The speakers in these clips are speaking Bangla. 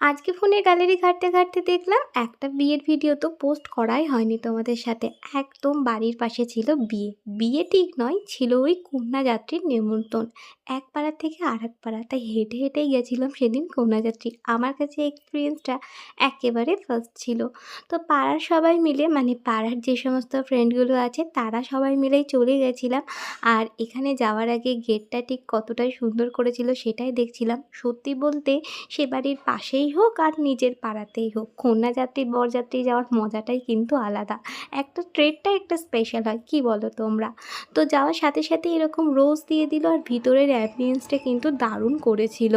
আজকে ফোনের গ্যালারি ঘাঁটতে ঘাঁটতে দেখলাম একটা বিয়ের ভিডিও তো পোস্ট করাই হয়নি তোমাদের সাথে। একদম বাড়ির পাশে ছিল বিয়ে। বিয়ে ঠিক নয়, ছিল ওই কন্যাযাত্রীর নিমন্ত্রণ এক পাড়া থেকে আর এক পাড়া। তাই হেঁটে হেঁটেই গেছিলাম সেদিন কন্যাযাত্রী আমার কাছে এক্সপিরিয়েন্সটা একেবারে ফার্স্ট ছিল। তো পাড়ার সবাই মিলে মানে পাড়ার যে সমস্ত ফ্রেন্ডগুলো আছে, তারা সবাই মিলেই চলে গেছিলাম। আর এখানে যাওয়ার আগে গেটটা ঠিক কতটাই সুন্দর করেছিল সেটাই দেখছিলাম। সত্যি বলতে সে বাড়ির পাশেই হোক আর নিজের পাড়াতেই হোক। কন্যাযাত্রী, বরযাত্রী যাওয়ার মজাটাই কিন্তু আলাদা। একটা ট্রেডটা একটা স্পেশাল হয়, কি বলো তোমরা? তো যাওয়ার সাথে সাথে এরকম রোজ দিয়ে দিল আর ভিতরের অ্যাম্বিয়েন্সটা কিন্তু দারুণ করেছিল।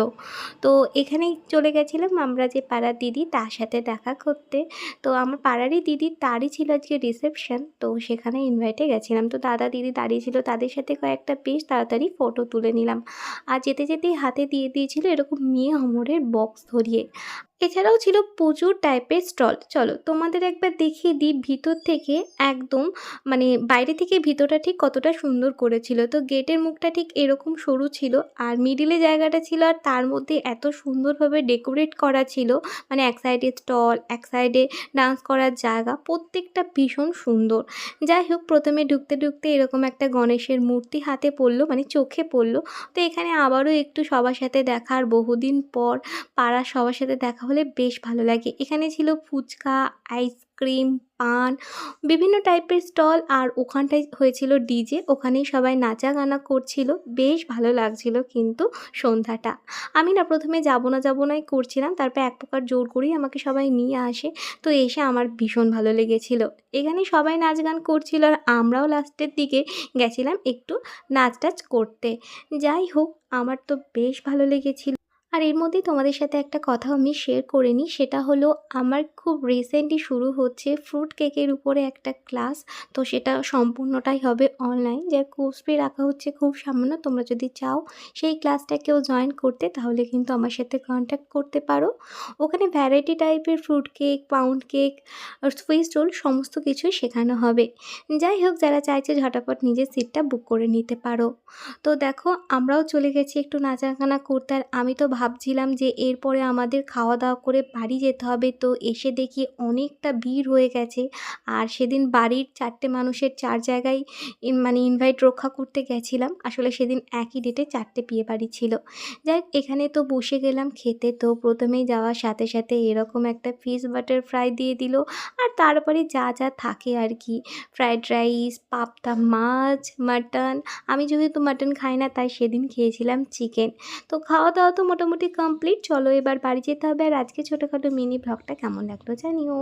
তো এখানেই চলে গেছিলাম আমরা যে পাড়ার দিদি, তার সাথে দেখা করতে। তো আমার পাড়ারই দিদি তারই ছিল আজকে রিসেপশন তো সেখানে ইনভাইটে গেছিলাম। তো দাদা দিদি দাঁড়িয়ে ছিল, তাদের সাথে কয়েকটা বেশ তাড়াতাড়ি ফটো তুলে নিলাম। আর যেতে যেতেই হাতে দিয়ে দিয়েছিল এরকম মেয়ে অমরের বক্স ধরিয়ে। এছাড়াও ছিল প্রচুর টাইপের স্টল চলো তোমাদের একবার দেখিয়ে দিই ভিতর থেকে একদম মানে বাইরে থেকে ভিতরটা ঠিক কতটা সুন্দর করেছিল। তো গেটের মুখটা ঠিক এরকম সরু ছিল আর মিডিলে জায়গাটা ছিল আর তার মধ্যে এত সুন্দরভাবে ডেকোরেট করা ছিল। মানে এক সাইডে স্টল এক সাইডে ডান্স করার জায়গা, প্রত্যেকটা ভীষণ সুন্দর। যাই হোক, প্রথমে ঢুকতে ঢুকতে এরকম একটা গণেশের মূর্তি হাতে পড়ল মানে চোখে পড়ল। তো এখানে আবারও একটু সবার সাথে দেখার বহুদিন পর পাড়ার সবার সাথে দেখা হলে বেশ ভালো লাগে। এখানে ছিল ফুচকা, আইসক্রিম, পান, বিভিন্ন টাইপের স্টল আর ওখানটায় হয়েছিল ডিজে। ওখানেই সবাই নাচা গানা করছিল। বেশ ভালো লাগছিল কিন্তু সন্ধ্যাটা। আমি না প্রথমে যাব না যাব নাই করছিলাম, তারপর এক প্রকার জোর করেই আমাকে সবাই নিয়ে আসে। তো এসে আমার ভীষণ ভালো লেগেছিল। এখানে সবাই নাচ গান করছিল আর আমরাও লাস্টের দিকে গেছিলাম একটু নাচ টাচ করতে। যাই হোক, আমার তো বেশ ভালো লেগেছিল। আর এর মধ্যেই তোমাদের সাথে একটা কথা আমি শেয়ার করে নিই, সেটা হলো আমার খুব রিসেন্টলি শুরু হচ্ছে ফ্রুট কেকের উপরে একটা ক্লাস তো সেটা সম্পূর্ণটাই হবে অনলাইন যার কোর্স ফি রাখা হচ্ছে খুব সামান্য, তোমরা যদি চাও সেই ক্লাসটাকেও জয়েন করতে, তাহলে কিন্তু আমার সাথে কন্ট্যাক্ট করতে পারো। ওখানে ভ্যারাইটি টাইপের fruit cake pound cake Swiss roll সমস্ত কিছুই শেখানো হবে। যাই হোক, যারা চাইছে ঝটাপট নিজের সিটটা বুক করে নিতে পারো। তো দেখো, আমরাও চলে গেছি একটু নাচাগানা করতে, আর আমি তো ভাবছিলাম যে এরপরে আমাদের খাওয়া দাওয়া করে বাড়ি যেতে হবে। তো এসে দেখি অনেকটা ভিড় হয়ে গেছে। আর সেদিন বাড়ির চারটে মানুষের চার জায়গায় মানে ইনভাইট রক্ষা করতে গেছিলাম। আসলে সেদিন একই ডেটে চারটে বিয়ে বাড়ি ছিল। যাই এখানে তো বসে গেলাম খেতে। তো প্রথমেই যাওয়ার সাথে সাথে এরকম একটা ফিশ বাটার ফ্রাই দিয়ে দিল। আর তারপরে যা যা থাকে আর কি। ফ্রায়েড রাইস পাপ্তা মাছ মাটন আমি যেহেতু মাটন খাই না, তাই সেদিন খেয়েছিলাম চিকেন তো খাওয়া দাওয়া তো মোটামুটি কমপ্লিট চলো এবার বাড়ি যেতে হবে। আর আজকে ছোটোখাটো মিনি ব্লগটা কেমন লাগল জানিও।